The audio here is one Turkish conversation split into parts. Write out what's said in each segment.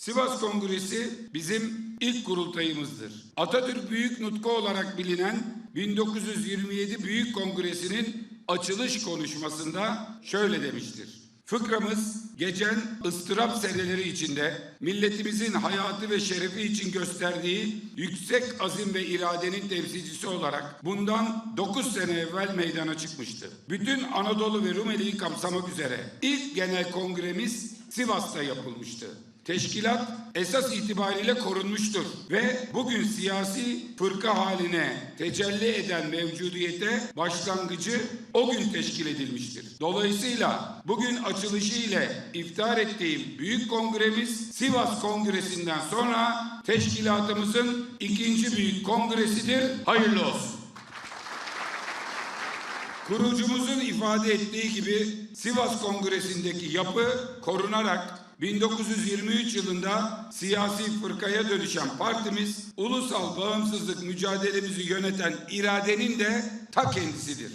Sivas Kongresi bizim ilk kurultayımızdır. Atatürk Büyük Nutku olarak bilinen 1927 Büyük Kongresi'nin açılış konuşmasında şöyle demiştir. Fıkramız geçen ıstırap seneleri içinde milletimizin hayatı ve şerefi için gösterdiği yüksek azim ve iradenin temsilcisi olarak bundan 9 sene evvel meydana çıkmıştı. Bütün Anadolu ve Rumeli'yi kapsamak üzere ilk genel kongremiz Sivas'ta yapılmıştı. Teşkilat esas itibariyle korunmuştur ve bugün siyasi fırka haline tecelli eden mevcudiyete başlangıcı o gün teşkil edilmiştir. Dolayısıyla bugün açılışı ile iftar ettiğim büyük kongremiz Sivas Kongresi'nden sonra teşkilatımızın ikinci büyük kongresidir. Hayırlı olsun. Kurucumuzun ifade ettiği gibi Sivas Kongresi'ndeki yapı korunarak 1923 yılında siyasi fırkaya dönüşen partimiz ulusal bağımsızlık mücadelemizi yöneten iradenin de ta kendisidir.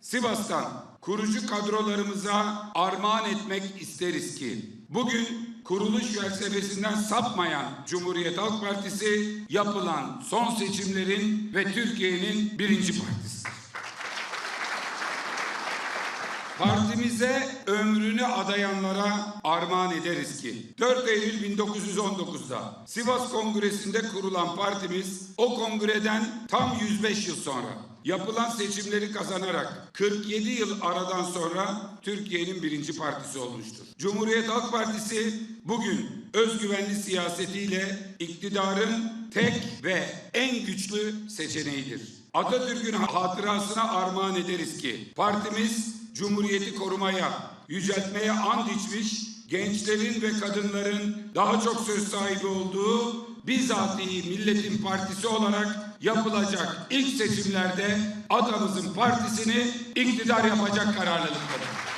Sivas'tan kurucu kadrolarımıza armağan etmek isteriz ki bugün kuruluş felsefesinden sapmayan Cumhuriyet Halk Partisi yapılan son seçimlerin ve Türkiye'nin birinci partisidir. Partimize ömrünü adayanlara armağan ederiz ki 4 Eylül 1919'da Sivas Kongresi'nde kurulan partimiz o kongreden tam 105 yıl sonra yapılan seçimleri kazanarak 47 yıl aradan sonra Türkiye'nin birinci partisi olmuştur. Cumhuriyet Halk Partisi bugün özgüvenli siyasetiyle iktidarın tek ve en güçlü seçeneğidir. Atatürk'ün hatırasına armağan ederiz ki partimiz Cumhuriyeti korumaya, yüceltmeye and içmiş gençlerin ve kadınların daha çok söz sahibi olduğu bizatihi milletin partisi olarak yapılacak ilk seçimlerde adamızın partisini iktidar yapacak kararlılıktadır.